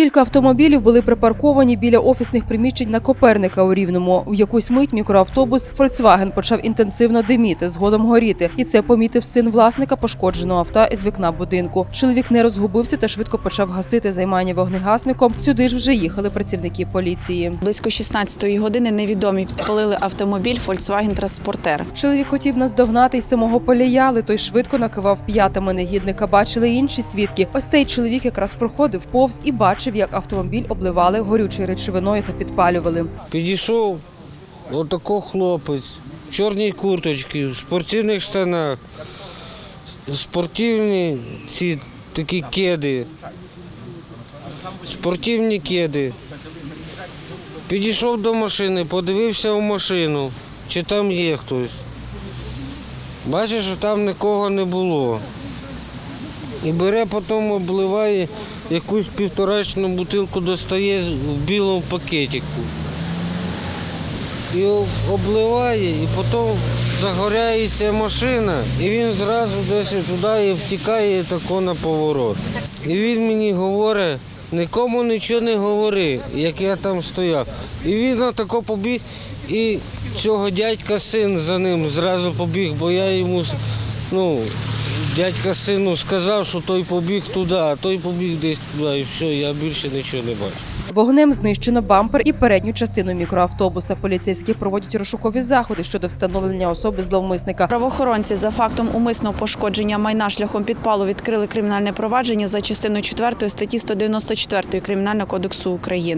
Кілька автомобілів були припарковані біля офісних приміщень на Коперника у Рівному. В якусь мить мікроавтобус Volkswagen почав інтенсивно диміти, згодом горіти. І це помітив син власника пошкодженого авто із вікна будинку. Чоловік не розгубився та швидко почав гасити займання вогнегасником. Сюди ж вже їхали працівники поліції. Близько 16-ї години невідомі підпалили автомобіль Volkswagen Транспортер. Чоловік хотів наздогнати й самого полія, але той швидко накивав п'ятами негідника. Бачили інші свідки. Ось цей чоловік якраз проходив повз і бачив, як автомобіль обливали горючою речовиною та підпалювали. Підійшов отако хлопець в чорній курточці, в спортивних штанах, спортивні ці такі кеди, спортивні кеди. Підійшов до машини, подивився в машину, чи там є хтось. Бачиш, що там нікого не було. І бере, потім обливає якусь півторачну бутилку, достає в білому пакетику і обливає, і потім загоряється машина, і він зразу десь туди і втікає тако на поворот. І він мені говорить, нікому нічого не говори, як я там стояв. І він тако побіг, і цього дядька син за ним зразу побіг, бо я йому ну, дядька сину сказав, що той побіг туди, а той побіг десь туди, і все, я більше нічого не бачу. Вогнем знищено бампер і передню частину мікроавтобуса. Поліцейські проводять розшукові заходи щодо встановлення особи зловмисника. Правоохоронці за фактом умисного пошкодження майна шляхом підпалу відкрили кримінальне провадження за частиною 4 статті 194 Кримінального кодексу України.